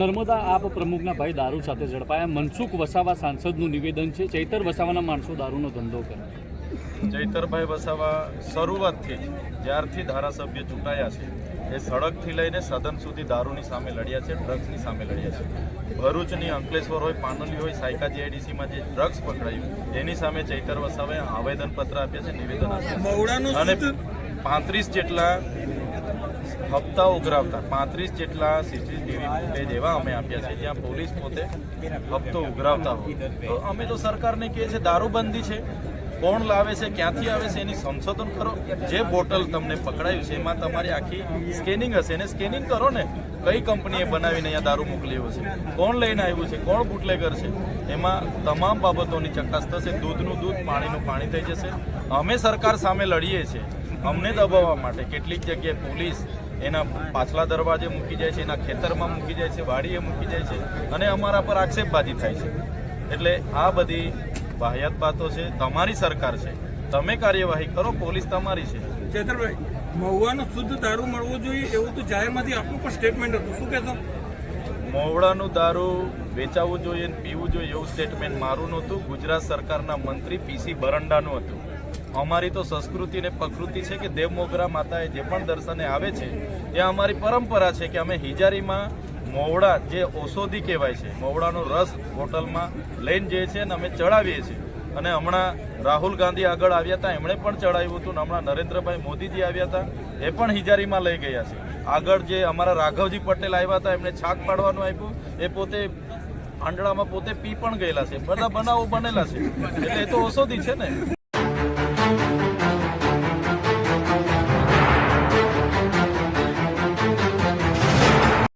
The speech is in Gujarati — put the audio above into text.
નર્મદા આપ પ્રમુખના ભાઈ દારૂ સાથે ઝડપાયા. મનસુખ વસાવા સાંસદનું નિવેદન છે. ચૈતર વસાવાના માણસો દારૂનો ધંધો કરે. ચૈતરભાઈ વસાવા શરૂઆતથી જ્યારથી ધારાસભ્ય ચૂંટાયા છે એ સડકથી લઈને સદન સુધી દારૂની સામે લડ્યા છે ડ્રગ્સની સામે લડ્યા છે. ભરૂચની અંકલેશ્વર હોય પાનલી હોય સાયકા જીઆઈડીસીમાં જે ડ્રગ્સ પકડાયું એની સામે ચૈતર વસાવાએ આવેદનપત્ર આપ્યા છે નિવેદન આપ્યા અને પાંત્રીસ જેટલા હપ્તા ઉઘરાવતા પાંત્રીસ જેટલા સીસીટીવી ફૂટેજ એવા અમે આપ્યા છે. જ્યાં પોલીસ પોતે હપ્તો ઉઘરાવતા હોય. તો અમે તો સરકારને કહીએ છીએ, દારૂબંધી છે. કોણ લાવે છે, ક્યાંથી આવે છે, એની સંશોધન કરો. જે બોટલ તમને પકડાયું છે, એમાં તમારી આખી સ્કેનિંગ હશે. એને સ્કેનિંગ કરો ને, કઈ કંપનીએ બનાવીને અહીંયા દારૂ મોકલ્યો છે? કોણ લઈને આવ્યું છે? કોણ બુટલેગર છે? એમાં તમામ બાબતોની ચકાસ થશે. દૂધનું દૂધ, પાણીનું પાણી થઈ જશે. અમે સરકાર સામે લડીએ છીએ. અમને દબાવવા માટે કેટલીક જગ્યાએ પોલીસ એના પાછલા દરવાજે મૂકી જાય છે એના ખેતરમાં મૂકી જાય છે વાડીએ મૂકી જાય છે અને અમારા પર આક્ષેપબાજી થાય છે. એટલે આ બધી વાહિયાત બાતો છે તમારી સરકાર છે. તમે કાર્યવાહી કરો પોલીસ તમારી છે. ચેતરભાઈ મહુવાનો શુદ્ધ દારૂ મળવું જોઈએ એવું તો જાહેરમાંથી આપનું પણ સ્ટેટમેન્ટ હતું. શું કહેશો? મોવડાનું દારૂ વેચાવવું જોઈએ ને પીવું જોઈએ એવું સ્ટેટમેન્ટ મારું નહોતું. ગુજરાત સરકારના મંત્રી પીસી બરંડાનું હતું. અમારી તો સંસ્કૃતિ ને પ્રકૃતિ છે કે દેવ મોગરા માતાએ જે પણ દર્શને આવે છે, ત્યાં અમારી પરંપરા છે કે અમે હિજારીમાં મોવડા જે ઔષધિ કહેવાય છે, મોવડાનો રસ હોટલમાં લઈને જઈએ છીએ અને અમે ચડાવીએ છીએ. અને હમણાં રાહુલ ગાંધી આગળ આવ્યા હતા, એમણે પણ ચડાવ્યું હતું અને હમણાં નરેન્દ્રભાઈ મોદીજી આવ્યા હતા, એ પણ હિજારીમાં લઈ ગયા છે. આગળ જે અમારા રાઘવજી પટેલ આવ્યા હતા, એમણે છાક પાડવાનું આપ્યું, એ પોતે આંડળામાં પોતે પી પણ ગયેલા છે, બધા બનાવો બનેલા છે. એટલે એ તો ઔષધિ છે ને.